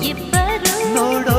இப்ப ನೋಡೋ